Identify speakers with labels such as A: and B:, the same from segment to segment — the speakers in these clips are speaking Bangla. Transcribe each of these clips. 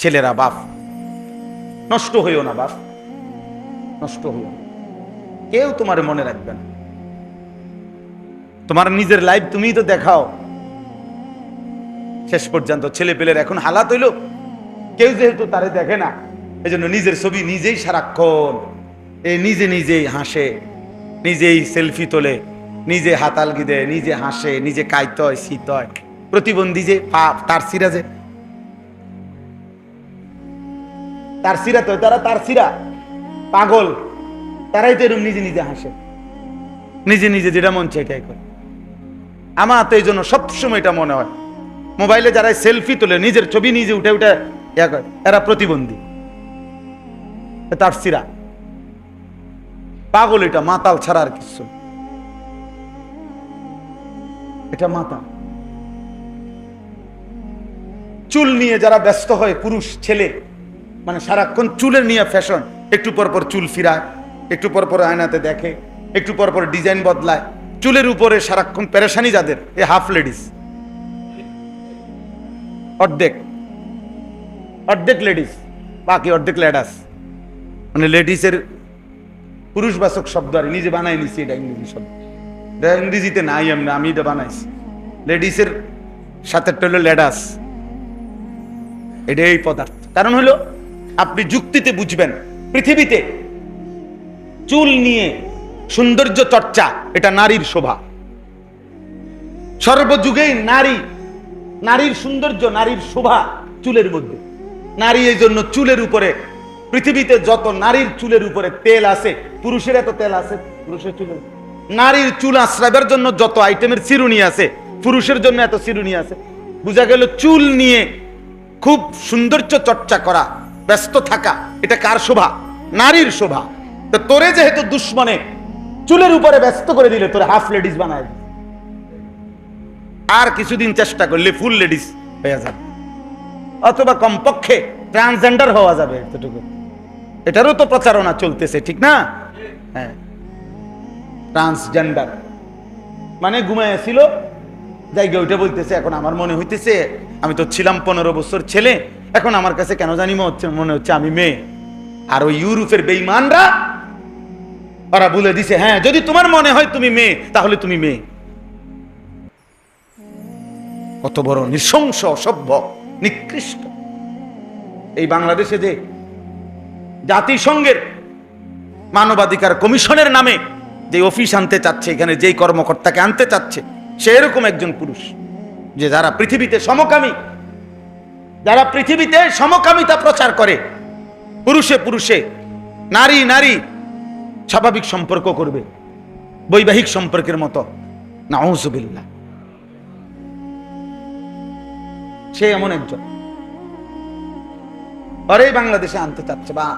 A: ছেলেরা বাপ। নষ্ট হইও না বাপ। নষ্ট হইও কেউ তোমার মনে রাখবে না। তোমার নিজের লাইফ তুমিই তো দেখাও। শেষ পর্যন্ত ছেলে পেলের এখন হালাত হইল, কেউ যেহেতু তারে দেখে না এই জন্য নিজের ছবি নিজেই সারাক্ষণ, এ নিজে নিজেই হাসে, নিজেই সেলফি তোলে, নিজে হাতাল গিদে নিজে হাসে, নিজে কাইতয় শীতয় প্রতিবন্ধী যে পা- তার সিরা তার সিরা তো, তারা তার সিরা। পাগল। তারাই তো এরকম নিজে নিজে হাসে। নিজে নিজে যেটা মন চায় এটাই করে। আমার তো এই জন্য সবসময় এটা মনে হয়। মোবাইলে যারা সেলফি তোলে, নিজের ছবি নিজে উঠে উঠে ইয়া করে, এরা প্রতিবন্ধী। তার সিরা। পাগল এটা, মাতাল ছাড়া আর কিছু এটা মাতা চুল নিয়ে যারা ব্যস্ত হয়, পুরুষ, ছেলে মানে সারাক্ষণ চুলের নিয়ে ফ্যাশন একটু পর পর চুল ফিরায়, একটু পর পর আয়নাতে দেখে, একটু পর পর ডিজাইন বদলায়। চুলের উপরে সারাক্ষণ পেরেশানি যাদের এ হাফ লেডিস অর্ধেক। অর্ধেক লেডিস বাকি অর্ধেক লেডাস মানে লেডিসের পুরুষবাচক শব্দ আর নিজে বানাই নিছি এটা ইংরেজি শব্দ। ইংরেজিতে নাই আমি আমি এটা বানাইছি। লেডিসের সাথে লেডাস এটা এই পদার্থ। কারণ হলো আপনি যুক্তিতে বুঝবেন। পৃথিবীতে চুল নিয়ে সৌন্দর্য চর্চা, এটা নারীর শোভা। সর্বযুগেই নারী, নারীর সৌন্দর্য, নারীর শোভা চুলের মধ্যে। নারী এই জন্য চুলের উপরে, পৃথিবীতে যত নারীর চুলের উপরে তেল আছে, পুরুষের এত তেল আছে, পুরুষের চুলের নারীর চুল আশ্রাবের জন্য যত আইটেমের চিরুনি আছে, পুরুষের জন্য এত চিরুনি আছে। বোঝা গেল চুল নিয়ে খুব সৌন্দর্য চর্চা করা ব্যস্ত থাকা, এটা কার শোভা? নারীর শোভা। তো তোরে যেহেতু দুশ্মনে, চুলের উপরে ব্যস্ত করে দিলে তোরে হাফ লেডিস বানায় আর কিছুদিন চেষ্টা করলে ফুল লেডিস হয়ে যাবে। অথবা কমপক্ষে ট্রান্সজেন্ডার হওয়া যাবে এতটুকু। এটারও তো প্রচারণা চলতেছে, ঠিক না? হ্যাঁ। ট্রান্সজেন্ডার মানে ঘুমায় ছিল জায়গা ওইটা বলতেছে, এখন আমার মনে হইতেছে, আমি তো ছিলাম পনেরো বছর ছেলে এখন আমার কাছে কেন জানি মনে হচ্ছে মনে হচ্ছে আমি মেয়ে। আর ওই ইউরোপের বেইমানরা ওরা বলে দিছে হ্যাঁ যদি তোমার মনে হয় তুমি মেয়ে, তাহলে তুমি মেয়ে। কত বড় নৃশংস, অসভ্য, নিকৃষ্ট। এই বাংলাদেশে যে জাতিসংঘের মানবাধিকার কমিশনের নামে যে অফিস আনতে চাচ্ছে, এখানে যেই কর্মকর্তাকে আনতে চাচ্ছে, সে এরকম একজন পুরুষ, যে যারা পৃথিবীতে সমকামী যারা পৃথিবীতে সমকামিতা প্রচার করে, পুরুষে পুরুষে, নারী নারী, স্বাভাবিক সম্পর্ক করবে, বৈবাহিক সম্পর্কের মতো। নাউজুবিল্লাহ। সে এমন একজন। পরেই বাংলাদেশে আনতে চাচ্ছে বা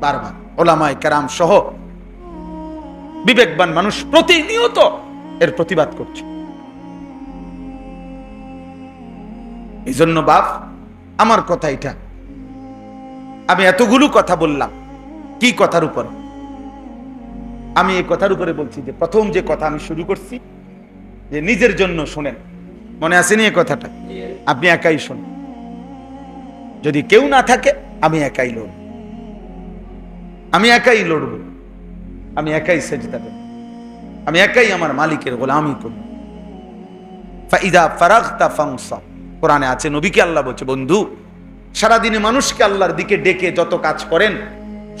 A: বারবার ওলামায় কারাম সহ বিবেকবান মানুষ প্রতিনিয়ত এর প্রতিবাদ করছে। এই জন্য বাপ, আমার কথা এটা। আমি এতগুলো কথা বললাম, কি কথার উপর? আমি এই কথার উপরে বলছি যে, প্রথম যে কথা আমি শুরু করছি, যে নিজের জন্য শোনেন, মনে আসেনি এই কথাটা? আপনি একাই শোনেন। যদি কেউ না থাকে, আমি একাই লড়ব। আমি একাই লড়ব। আমি একাই সেজদা দেব। আমি একাই আমার মালিকের গোলামি করব। ফাইদা ফারাগতা ফাংসা কোরআনে আছে, নবীকে আল্লাহ বলছে, বন্ধু, সারাদিনে মানুষকে আল্লাহর দিকে ডেকে যত কাজ করেন,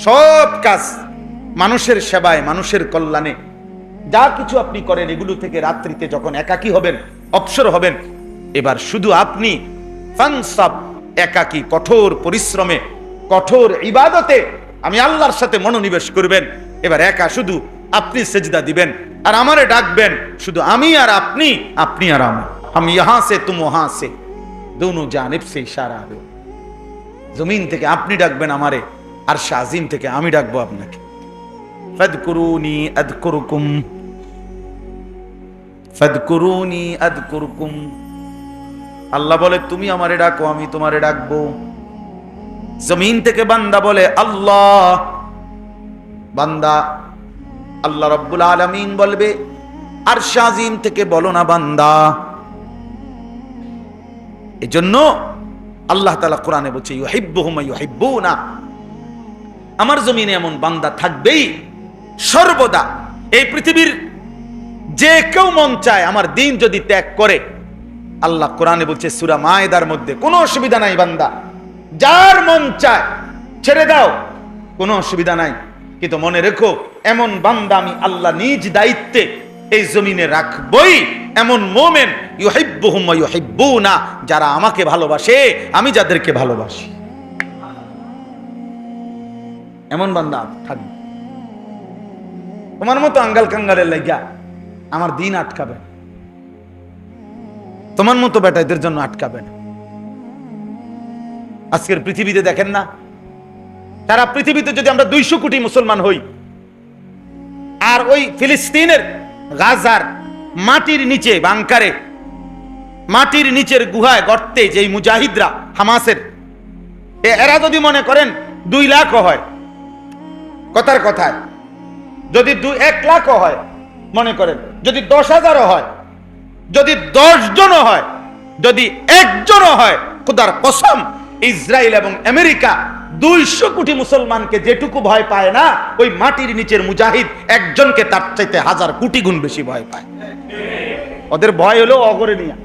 A: সব কাজ মানুষের সেবায়, মানুষের কল্যাণে। যা কিছু আপনি করেন, এগুলো থেকে রাত্রিতে যখন একাকী হবেন, অবসর হবেন, এবার শুধু আপনি ফানসাব একাকী, কঠোর পরিশ্রমে, কঠোর ইবাদতে আমি আল্লাহর সাথে মনোনিবেশ করবেন, এবার একা শুধু আপনি সেজদা দিবেন, আর আমারে ডাকবেন, শুধু আমি আর আপনি আপনি আর আমি। আমি ইহা সে তুম ওহা সে দোনো জানিব সে ইশারা হবে জমিন থেকে আপনি ডাকবেন আমারে, আর শাজিম থেকে আমি ডাকবো আপনাকে। ফাদকুরুনি আদকুরুকুম ফাদকুরুনি আদকুরুকুম। আল্লাহ বলে, তুমি আমারে ডাকো, আমি তোমারে ডাকবো। জমিন থেকে বান্দা বলে, আল্লাহ। বান্দা আল্লাহ রব্বুল আলামিন বলবে, আর শাজিম থেকে বলো না বান্দা। এজন্য আল্লাহ তালা কোরআনে বলছে, ইউহিব্বুহুম ইউহিব্বুনা। আমার জমিনে এমন বান্দা থাকবেই সর্বদা। এই পৃথিবীর যে কেউ মন চায়, আমার দিন যদি ত্যাগ করে, আল্লাহ কোরআনে বলছে, সুরা মায়েদার মধ্যে কোনো অসুবিধা নাই বান্দা। যার মন চায়, ছেড়ে দাও। কোনো অসুবিধা নাই। কিন্তু মনে রেখো, এমন বান্দা আমি আল্লাহ নিজ দায়িত্বে এই জমিনে রাখবই। এমন মোমেন ইউহিব্বুহুম ওয়া ইউহিব্বুনা, যারা আমাকে ভালোবাসে, আমি যাদেরকে ভালোবাসি। এমন বান্দা থাকবে তোমার মতো আঙ্গাল কাঙ্গালের লাইগা আমার দিন আটকাবে তোমার মতো বেটাইদের জন্য আটকাবে না। আজকের পৃথিবীতে দেখেন না তারা পৃথিবীতে যদি আমরা দুইশো কোটি মুসলমান হই, আর ওই ফিলিস্তিনের গাজার মাটির নিচে, বাংকারে, মাটির নিচের গুহায় গর্তে যে মুজাহিদরা হামাসের এরা যদি মনে করেন দুই লাখও হয়, কথার কথায়, যদি দুই এক লাখও হয়, মনে করেন, যদি দশ হাজারও হয়, যদি দশ জনও হয়, যদি একজনও হয়, খুদার কসম, ইসরায়েল এবং আমেরিকা দুইশো কোটি মুসলমানকে যেটুকু ভয় পায় না, ওই মাটির নিচের মুজাহিদ একজনকে তার চাইতে হাজার কোটি গুণ বেশি ভয় পায়। ওদের ভয় হলো অগরে নিয়ে।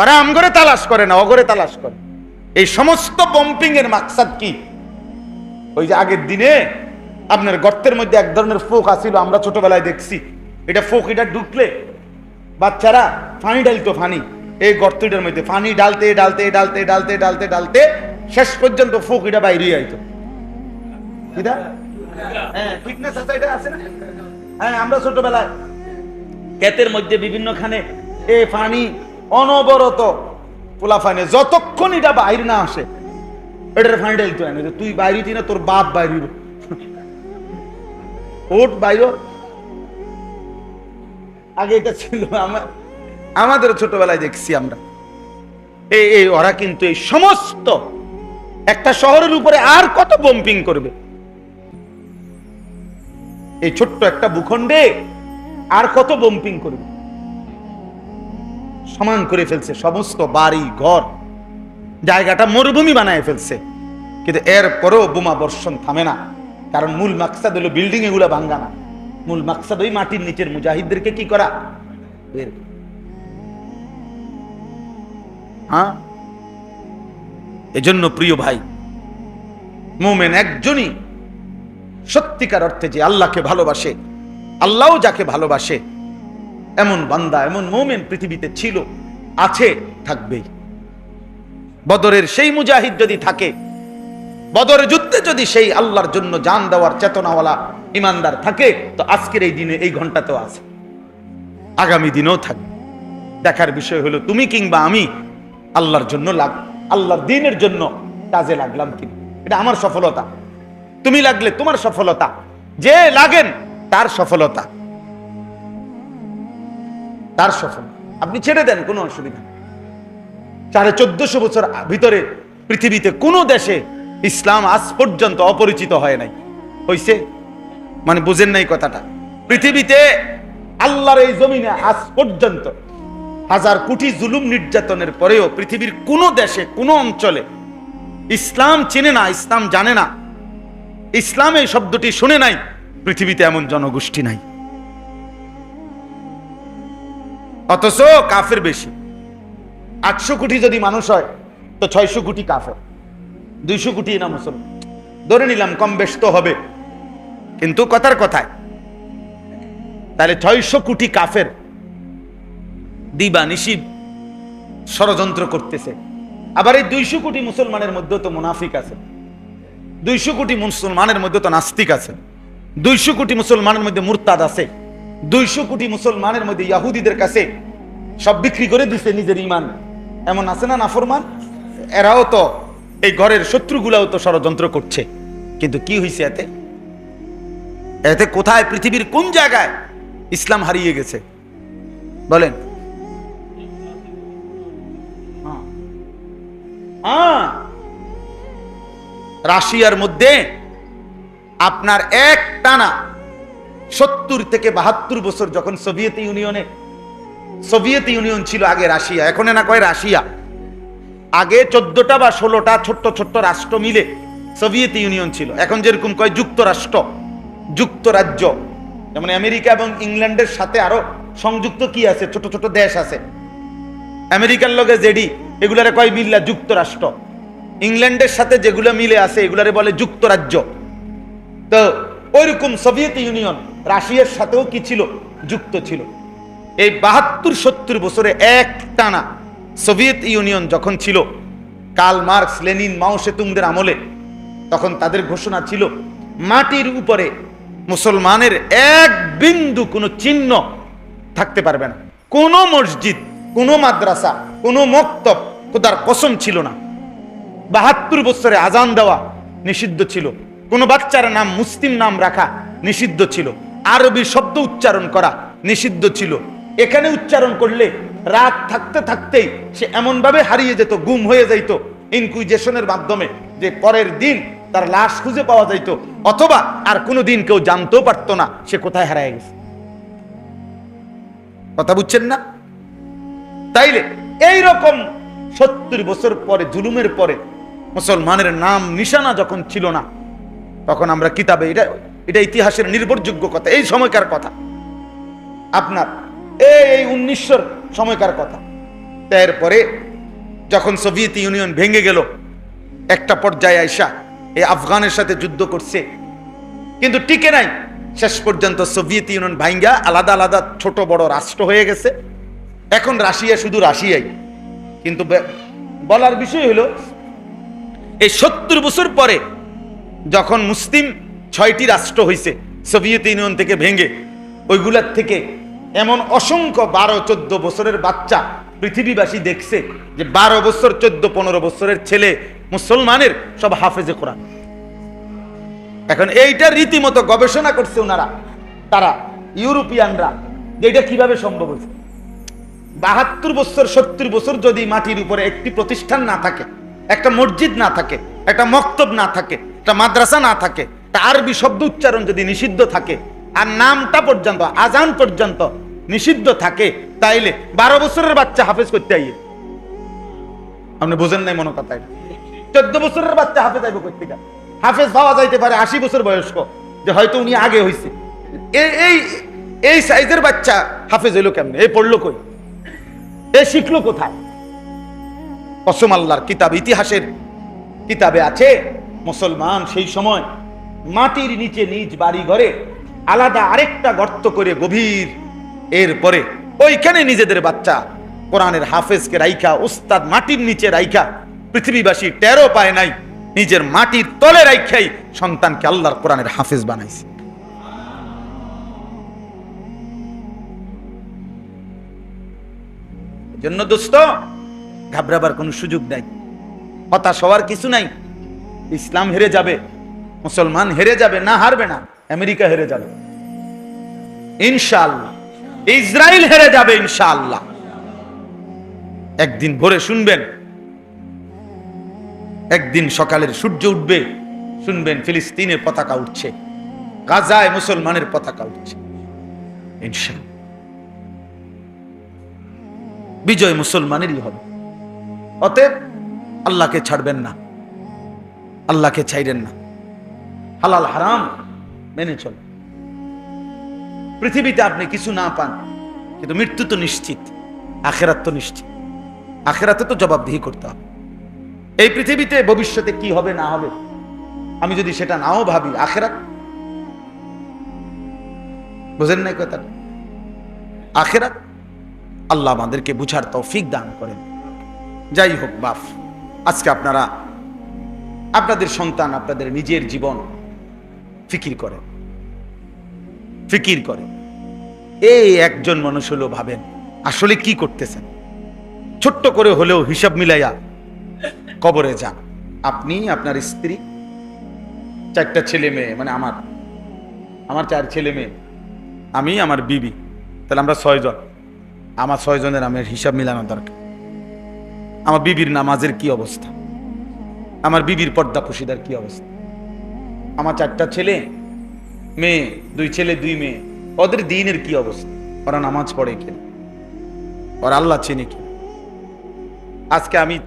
A: ওরা আমগরে তালাশ করে না, অগরে তালাশ করে। এই সমস্ত পম্পিং এর মাকসাদ কি? ওই যে আগের দিনে আপনার গর্তের মধ্যে এক ধরনের ফোক আসিল, আমরা ছোটবেলায় দেখছি। এটা ফোক, এটা ঢুকলে বাচ্চারা ফানি ডালতো ফানি। এই গর্তটার মধ্যে ফানি ডালতে ডালতে ডালতে ডালতে ডালতে ডালতে শেষ পর্যন্ত ফোক, এটা বাইরে আইতো। হ্যাঁ আছে, এটা আছে না? হ্যাঁ আমরা ছোটবেলায় মধ্যে এ অনবরত পোলা ফানে, যতক্ষণ এটা বাইরে না আসে তুই না, তোর বাপ বাইরে বাইর আগে এটা ছিল আমাদের ছোটবেলায় দেখছি আমরা। এই ওরা কিন্তু এই সমস্ত একটা শহরের উপরে আর কত বম্পিং করবে? এই ছোট্ট একটা ভূখণ্ডে আর কত বম্পিং করবে? সমান করে ফেলছে সমস্ত বাড়ি, ঘর। জায়গাটা মরুভূমি বানায় ফেলছে। কিন্তু এরপরেও বোমা বর্ষণ থামে না। কারণ মূল মাকসাদ হলো বিল্ডিং এগুলো ভাঙ্গা না। মূল মাকসাদ ওই মাটির নিচের মুজাহিদদেরকে কি করা। হ্যাঁ? এজন্য প্রিয় ভাই, মোমেন একজনই সত্যিকার অর্থে যে আল্লাহকে ভালোবাসে, আল্লাহও যাকে ভালোবাসে, এমন বান্দা, এমন মোমেন পৃথিবীতে ছিল, আছে, থাকবেই। বদরের সেই মুজাহিদ যদি থাকে বদরের যুদ্ধে যদি সেই আল্লাহর জন্য জান দেওয়ার চেতনাওয়ালা ইমানদার থাকে, তো আজকের এই দিনে এই ঘন্টাতেও আছে। আগামী দিনেও থাকবে। দেখার বিষয় হলো, তুমি কিংবা আমি আল্লাহর জন্য লাগ আল্লাহর দিনের জন্য কাজে লাগলাম কিনা এটা আমার সফলতা। তুমি লাগলে তোমার সফলতা। যে লাগেন, তার সফলতা। তার সফল। আপনি ছেড়ে দেন, কোনো অসুবিধা সাড়ে চোদ্দশো বছর ভিতরে পৃথিবীতে কোনো দেশে ইসলাম আজ পর্যন্ত অপরিচিত হয় নাই। হইছে? মানে বুঝেন নাই কথাটা। পৃথিবীতে আল্লাহর এই জমিনে আজ পর্যন্ত হাজার কোটি জুলুম নির্যাতনের পরেও পৃথিবীর কোনো দেশে, কোনো অঞ্চলে ইসলাম চেনে না, ইসলাম জানে না। ইসলাম এই শব্দটি শুনে নাই, পৃথিবীতে এমন জনগোষ্ঠী নাই। অথচ কাফের বেশি। আটশো কোটি যদি মানুষ হয়, তো ছয়শো কোটি কাফের। দুইশো কোটি না মুসলমান। ধরে নিলাম, কম বেশ তো হবে। কিন্তু কথার কথায়, তাহলে ছয়শো কোটি কাফের দিবা নিশিব ষড়যন্ত্র করতেছে। আবার এই দুইশো কোটি মুসলমানের মধ্যেও তো মুনাফিক আছে। দুইশো কোটি মুসলমানের মধ্যে তো নাস্তিক আছে। দুইশো কোটি মুসলমানের মধ্যে মুরতাদ আছে। দুইশো কোটি মুসলমানের মধ্যে ইয়াহুদিদের কাছে সব বিক্রি করে দিছে নিজের ইমান এমন আছে না নাফরমান? এরাও তো এই ঘরের শত্রুগুলাও তো ষড়যন্ত্র করছে। কিন্তু কি হয়েছে এতে? এতে কোথায়? পৃথিবীর কোন জায়গায় ইসলাম হারিয়ে গেছে? বলেন। হ্যাঁ। রাশিয়ার মধ্যে আপনার এক টানা সত্তর থেকে বাহাত্তর বছর যখন সোভিয়েত ইউনিয়নে, সোভিয়েত ইউনিয়ন ছিল আগে রাশিয়া, এখন না কয় রাশিয়া। আগে চোদ্দটা বা ষোলোটা ছোট্ট ছোট্ট রাষ্ট্র মিলে সোভিয়েত ইউনিয়ন ছিল। এখন যেরকম কয় যুক্তরাষ্ট্র, যুক্তরাজ্য। যেমন আমেরিকা এবং ইংল্যান্ডের সাথে আরও সংযুক্ত কি আছে? ছোট ছোট দেশ আছে। আমেরিকার লগে জেডি এগুলারে কয় মিল্লা যুক্তরাষ্ট্র। ইংল্যান্ডের সাথে যেগুলো মিলে আছে, এগুলারে বলে যুক্তরাজ্য। তো ওইরকম সোভিয়েত ইউনিয়ন রাশিয়ার সাথেও কি ছিল? যুক্ত ছিল। এই বাহাত্তর, সত্তর বছরে এক টানা সোভিয়েত ইউনিয়ন যখন ছিল, কার্ল মার্কস, লেনিন, মাও সেতুংদের আমলে, তখন তাদের ঘোষণা ছিল, মাটির উপরে মুসলমানের এক বিন্দু কোনো চিহ্ন থাকতে পারবে না। কোনো মসজিদ, কোনো মাদ্রাসা কোনো মক্তব খোদার কসম ছিল না। বাহাত্তর বছরে আজান দেওয়া নিষিদ্ধ ছিল। কোনো বাচ্চার নাম, মুসলিম নাম রাখা নিষিদ্ধ ছিল। আরবি শব্দ উচ্চারণ করা নিষিদ্ধ ছিল। এখানে উচ্চারণ করলে রাত থাকতে থাকতেই সে এমন ভাবে হারিয়ে যেত, গুম হয়ে যাইত। ইনকুইজেশনের মাধ্যমে যে পরের দিন তার লাশ খুঁজে পাওয়া যাইত। অথবা আর কোনো দিন কেউ জানতেও পারতো না সে কোথায় হারায় গেছে। কথা বুঝছেন না? তাইলে এই রকম সত্তর বছর পরে, জুলুমের পরে মুসলমানের নাম নিশানা যখন ছিল না, তখন আমরা কিতাবে, এটা এটা ইতিহাসের নির্ভরযোগ্য কথা, এই সময়কার কথা। আপনার, এই উনিশশোর সময়কার কথা। এরপরে যখন সোভিয়েত ইউনিয়ন ভেঙে গেল, একটা পর্যায়ে আইসা এই আফগানের সাথে যুদ্ধ করছে। কিন্তু টিকে নাই। শেষ পর্যন্ত সোভিয়েত ইউনিয়ন ভাইঙ্গা আলাদা আলাদা ছোট বড় রাষ্ট্র হয়ে গেছে। এখন রাশিয়া শুধু রাশিয়াই। কিন্তু বলার বিষয় হলো, এই সত্তর বছর পরে যখন মুসলিম ছয়টি রাষ্ট্র হয়েছে সোভিয়েত ইউনিয়ন থেকে ভেঙে, ওইগুলার থেকে এমন অসংখ্য বারো, চোদ্দ বছরের বাচ্চা পৃথিবীবাসী দেখছে যে বারো বছর, চোদ্দ, পনেরো বছরের ছেলে মুসলমানের সব হাফেজে কোরআন। এখন এইটা রীতিমতো গবেষণা করছে ওনারা, তারা, ইউরোপিয়ানরা, যে এটা কীভাবে সম্ভব হয়েছে? বাহাত্তর বছর, সত্তর বছর যদি মাটির উপরে একটি প্রতিষ্ঠান না থাকে, একটা মসজিদ না থাকে, একটা মক্তব না থাকে, একটা মাদ্রাসা না থাকে, একটা আরবি শব্দ উচ্চারণ যদি নিষিদ্ধ থাকে, আর নামটা পর্যন্ত, আজান পর্যন্ত নিষিদ্ধ থাকে, তাইলে বারো বছরের বাচ্চা হাফেজ করতে আইয়ে। আপনি বোঝেন নাই মনে কথা চোদ্দ বছরের বাচ্চা হাফেজ আইব করতে। হাফেজ পাওয়া যাইতে পারে আশি বছর বয়স্ক, যে হয়তো উনি আগে হয়েছে এই এই সাইজের বাচ্চা হাফেজ হইল কেমনে? এই পড়ল কই? এ শিখলো কোথায়? কসম আল্লাহর কিতাব, ইতিহাসের কিতাবে আছে, মুসলমান সেই সময় মাটির নিচে নিজ বাড়ি ঘরে আলাদা আরেকটা গর্ত করে গভীর এরপরে ওইখানে নিজেদের বাচ্চা কোরআনের হাফেজকে রাইখা, উস্তাদ মাটির নিচে রাইখা, পৃথিবীবাসী টেরো পায় নাই, নিজের মাটির তলে রাইখাই সন্তানকে আল্লাহর কোরআনের হাফেজ বানাইছে। জন্য দোস্ত, ঘাবড়াবার কোনো সুযোগ নাই। হতাশ হওয়ার কিছু নাই। ইসলাম হেরে যাবে, মুসলমান হেরে যাবে, না হারবে না, আমেরিকা হেরে যাবে। ইনশাআল্লাহ ইসরায়েল হেরে যাবে ইনশাআল্লাহ। একদিন ভোরে শুনবেন, একদিন সকালের সূর্য উঠবে, শুনবেন ফিলিস্তিনের পতাকা উঠছে, গাজায় মুসলমানের পতাকা উঠছে। ইনশাআল্লাহ। বিজয় মুসলমানেরই হবে। অতএব আল্লাহকে ছাড়বেন না। আল্লাহকে ছাইরেন না। হালাল হারাম মেনে চল পৃথিবীতে আপনি কিছু না পান, কিন্তু মৃত্যু তো নিশ্চিত, আখেরাত তো নিশ্চিত। আখেরাতে তো জবাবদিহি করতে হবে। এই পৃথিবীতে ভবিষ্যতে কি হবে, না হবে, আমি যদি সেটা নাও ভাবি, আখেরাত? বুঝেন নাই কথা আখেরাত? আল্লাহ আমাদেরকে বুঝার তৌফিক দান করেন। যাই হোক, বাপ, আজকে আপনারা আপনাদের সন্তান আপনাদের নিজের জীবন ফিকির করে। ফিকির করে। এই একজন মানুষ হলেও ভাবেন, আসলে কি করতেছেন? ছোট্ট করে হলেও হিসাব মিলাইয়া কবরে যান। আপনি, আপনার স্ত্রী, চারটা ছেলে মেয়ে মানে আমার আমার চার ছেলে মেয়ে, আমি, আমার বিবি, তাহলে আমরা ছয়জন। আমার ছয়জনের নামের হিসাব মিলানো দরকার। আমার বিবির নামাজের কি অবস্থা? আমার বিবির পর্দা পুশিদার কি অবস্থা? আমার চারটা ছেলে, মেয়ে, দুই ছেলে, দুই মেয়ে, ওদের দিনের কি অবস্থা? ওরা নামাজ পড়ে কিনা? ওরা আল্লাহ চেনে কি আজকে আমি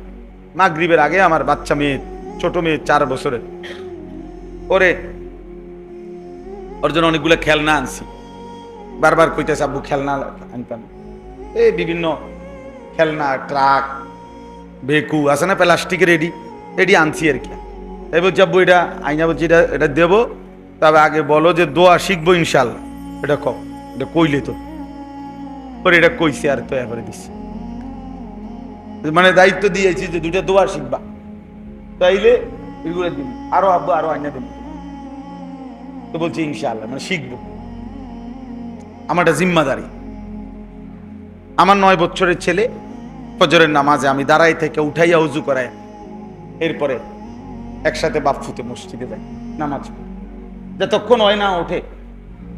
A: মাগরিবের আগে আমার বাচ্চা মেয়ে, ছোট মেয়ে চার বছরের। ওরে, ওর জন্য অনেকগুলো খেলনা আনছি। বারবার কইতেছে, আব্বু, খেলনা আনতাম এই বিভিন্ন খেলনা, ট্রাক, বেকু, আছে না প্লাস্টিকের রেডি রেডি আনছি আর কি। তাই বলছি, আব্বু, এটা আইনা বলছি, এটা এটা দেবো। তবে আগে বলো যে দোয়া শিখব ইনশাল্লাহ এটা কম এটা কইলে তো। পরে এটা কইছে আর তো এবারে দিচ্ছে মানে দায়িত্ব দিয়েছি যে দুইটা দোয়া শিখবা। তাইলে এগুলো দিন আরও আব্বু, আরও আইনা দেব। তো বলছি ইনশাল্লাহ মানে শিখব। আমার জিম্মাদারি। আমার নয় বছরের ছেলে, ফজরের নামাজে আমি দাঁড়াই থেকে উঠাইয়া উজু করাই। এরপরে একসাথে বাপ ফুতে মসজিদে যায়, নামাজ যতক্ষণ হয় না ওঠে,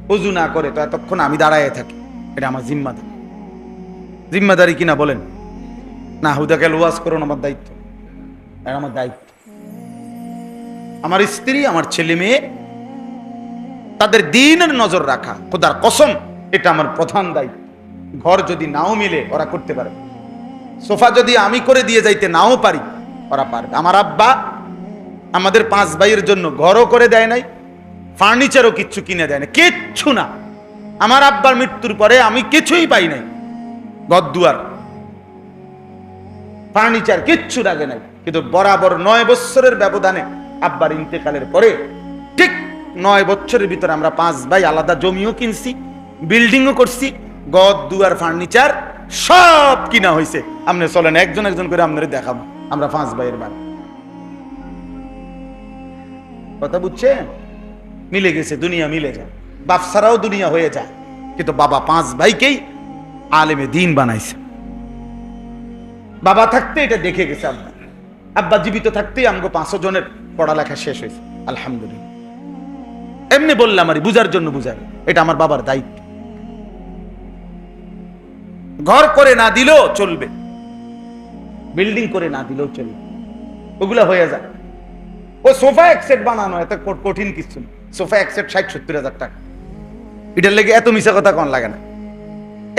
A: উজু না করে, তো এতক্ষণ আমি দাঁড়ায় থাকি। এটা আমার জিম্মাদারি। জিম্মাদারি কিনা বলেন? না হুদা হুদাকে ওয়াজ করুন আমার দায়িত্ব। এটা আমার দায়িত্ব। আমার স্ত্রী, আমার ছেলে মেয়ে, তাদের দিনের নজর রাখা, খোদার কসম, এটা আমার প্রধান দায়িত্ব। ঘর যদি নাও মিলে, ওরা করতে পারে সোফা যদি আমি করে দিয়ে যাইতে নাও পারি, ওরা পারবে। আমার আব্বা আমাদের পাঁচ ভাইয়ের জন্য ঘরও করে দেয় নাই, ফার্নিচারও কিচ্ছু কিনে দেয় না কিচ্ছু না। আমার আব্বার মৃত্যুর পরে আমি কিছুই পাই নাই। ঘর দুয়ার ফার্নিচার কিচ্ছু লাগে নাই। কিন্তু বরাবর নয় বছরের ব্যবধানে আব্বার ইন্তেকালের পরে ঠিক নয় বছরের ভিতরে আমরা পাঁচ ভাই আলাদা জমিও কিনছি, বিল্ডিংও করছি গদ, দুয়ার, ফার্নিচার, সব কিনা হয়েছে আপনি চলেন, একজন একজন করে আপনাদের দেখাবো। আমরা পাঁচ ভাইয়ের বাড়ি। কথা বুঝছে? মিলে গেছে, দুনিয়া মিলে যায়। বাপ ছাড়াও দুনিয়া হয়ে যায়। কিন্তু বাবা পাঁচ ভাইকেই আলেমে দিন বানাইছে। বাবা থাকতে এটা দেখে গেছে আব্বা আব্বা জীবিত থাকতেই আমগো পাঁচশো জনের পড়ালেখা শেষ হয়েছে। আলহামদুলিল্লাহ। এমনি বললাম আর বুঝার জন্য বুঝাই এটা আমার বাবার দায়িত্ব। ঘর করে না দিলেও চলবে। বিল্ডিং করে না দিলেও চলবে। ওগুলা হয়ে যায় ও সোফা এক সেট বানানো, এত কঠিন কিছু না। সোফা এক সেট ষাট সত্তর হাজার টাকা। এটার লেগে এত মিশা কথা কন লাগে না।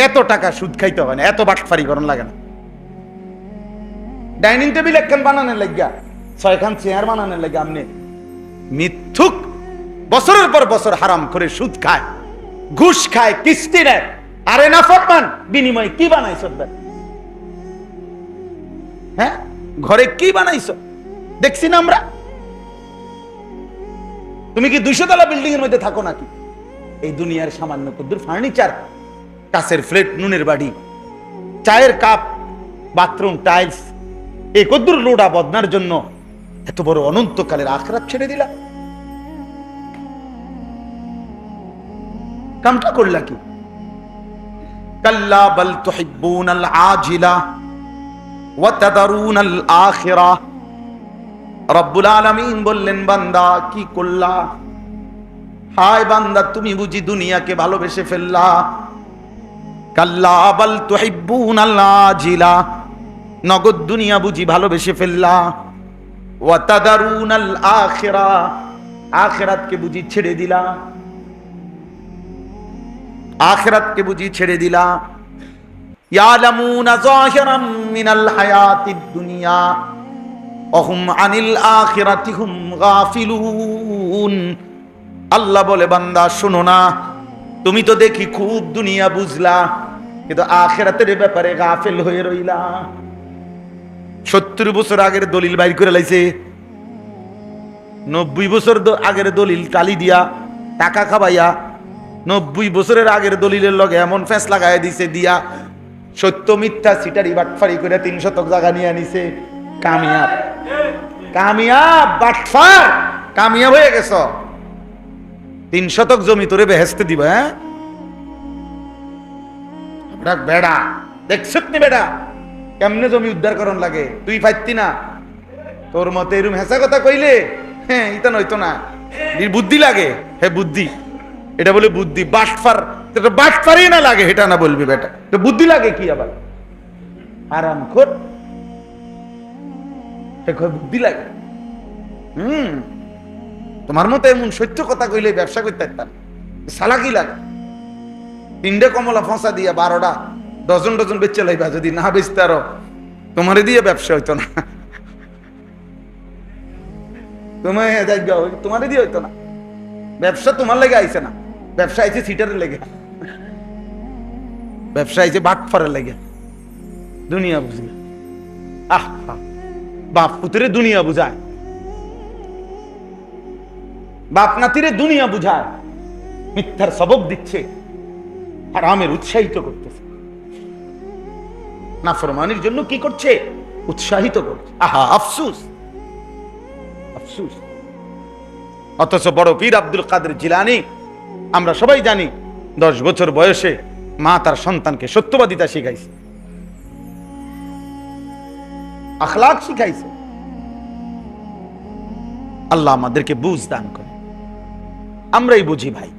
A: এত টাকা সুদ খাইতে হয় না, এত বাটফারি করন লাগে না। ডাইনিং টেবিল একখান বানানোর লাগিয়া, ছয়খান চেয়ার বানানোর লাগে আপনি মিথ্যুক, বছরের পর বছর হারাম করে সুদ খায়, ঘুষ খায়, কিস্তি নেয়। আরে না ফরমান বিনিময়ে কি বানাইছ হ্যাঁ? ঘরে কি বানাইছ? দেখছি না আমরা। তুমি কি দুইশো তলা বিল্ডিং এর মধ্যে থাকো নাকি? এই দুনিয়ার সামান্য কদ্দুর ফার্নিচার, কাছের ফ্লেট, নুনের বাড়ি, চায়ের কাপ, বাথরুম, টাইলস, এই কদ্দুর লোডা বদনার জন্য এত বড় অনন্তকালের আখরাত ছেড়ে দিলা। কামটা করলা কি? কাল্লা বল তুহিব্বুনাল আজিলা ওয়া তাদারুনাল আখিরা। রব্বুল আলামিন বললেন, বান্দা, কি করলা? হায় বান্দা, তুমি বুঝি দুনিয়াকে ভালোবেসে ফেললা। কাল্লা বল তুহিব্বুনাল আজিলা, নগদ দুনিয়া বুঝি ভালোবেসে ফেললা। ওয়া আখিরা, আখিরাতকে বুঝি ছেড়ে দিলা। আখিরাতকে বুঝি ছেড়ে দিলা। ইয়ালামুনা যাহিরাম মিনাল হায়াতিদ দুনিয়া, অহুম আনিল আখিরাতি হুম গাফিলুন। আল্লাহ বলে, বান্দা, শোনো না, তুমি তো দেখি খুব দুনিয়া বুঝলা, কিন্তু আখিরাতের ব্যাপারে গাফেল হয়ে রইলা। সত্তর বছর আগের দলিল বাইর করে লাইছে। নব্বই বছর আগের দলিল টালি দিয়া, টাকা খাবাইয়া নব্বই বছরের আগের দলিলের লগে এমন ফেঁস লাগাই দিছে, দিয়া সত্য মিথ্যা সিটারি বাটফারি করে তিন শতক জায়গা নিয়ে নিছে কামিয়াব। কামিয়াব, বাটফার! কামিয়াব হয়ে গেছ। তিন শতক জমি তোরে বেহেস্তে দিবা হ্যাঁ? বেড়া। দেখছত নি বেড়া? কেমনে জমি উদ্ধার করন লাগে? তুই পাইতি না? তোর মতে এরম হেসা কথা কইলে হ্যাঁ ইতা নয়তো না। বুদ্ধি লাগে? হ্যাঁ বুদ্ধি। এটা বলে বুদ্ধি বাটফার এটা বাটফারই না লাগে, এটা না বলবি বেটা। তো বুদ্ধি লাগে কি আবার? আরাম খোর। বুদ্ধি লাগে। হুম। তোমার মতো এমন সত্য কথা কইলে ব্যবসা করতে পারতাম। সালাকি লাগে। তিনটে কমলা ফসা দিয়া বারোটা ডজন ডজন বেচে লাইবা, যদি না বেচতে আরও। তোমারে দিয়ে ব্যবসা হইতো না। তুমি তোমার দিয়ে হইতো না। ব্যবসা তোমার লেগে আইছে না। ব্যবসা আইছে সিটারের লেগে ব্যবসা আইছে বাটফারের লেগে, দুনিয়া বুঝি আহ। বাপ পুতরে দুনিয়া বুঝায়। বাপ নাতিরে দুনিয়া বুঝায়। মিথ্যার সবক দিচ্ছে, হারামের উৎসাহিত করতেছে। নাফরমানির জন্য কি করছে? উৎসাহিত করছে। আহা, আফসুস। আফসুস। অথচ বড় পীর আব্দুল কাদের জিলানি আমরা সবাই জানি দশ বছর বয়সে মা তার সন্তানকে সত্যবাদিতা শিখাইছে। আখলাক শিখাইছে। আল্লাহ আমাদেরকে বুঝ দান করে। আমরাই বুঝি ভাই।